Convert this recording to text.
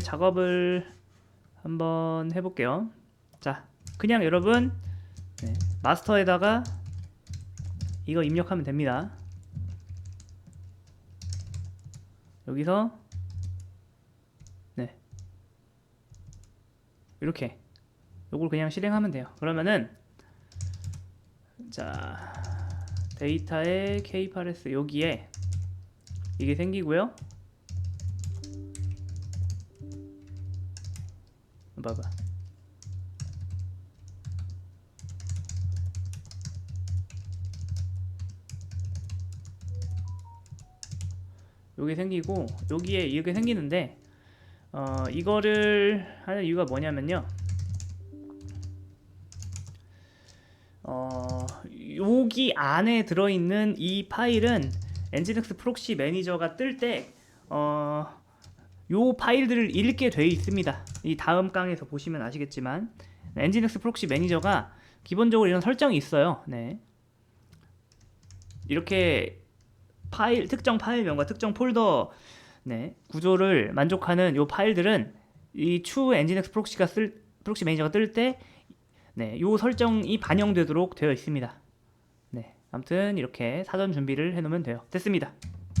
작업을 한번 해볼게요. 자, 그냥 여러분 네, 마스터에다가 이거 입력하면 됩니다. 여기서 네 이렇게 요걸 그냥 실행하면 돼요. 그러면은 자 데이터의 k8s 여기에 이게 생기고요. 봐봐. 요게 생기고 여기에 이렇게 생기는데 어 이거를 하는 이유가 뭐냐면요. 어 여기 안에 들어있는 이 파일은 엔진엑스 프록시 매니저가 뜰때 어, 요 파일들을 읽게 돼 있습니다. 이 다음 강에서 보시면 아시겠지만 엔진엑스 프록시 매니저가 기본적으로 이런 설정이 있어요. 네. 이렇게 파일 특정 파일명과 특정 폴더 네, 구조를 만족하는 요 파일들은 이 추후 엔진엑스 프록시가 쓸 프록시 매니저가 뜰 때 네, 요 설정이 반영되도록 되어 있습니다. 네. 아무튼 이렇게 사전 준비를 해 놓으면 돼요. 됐습니다.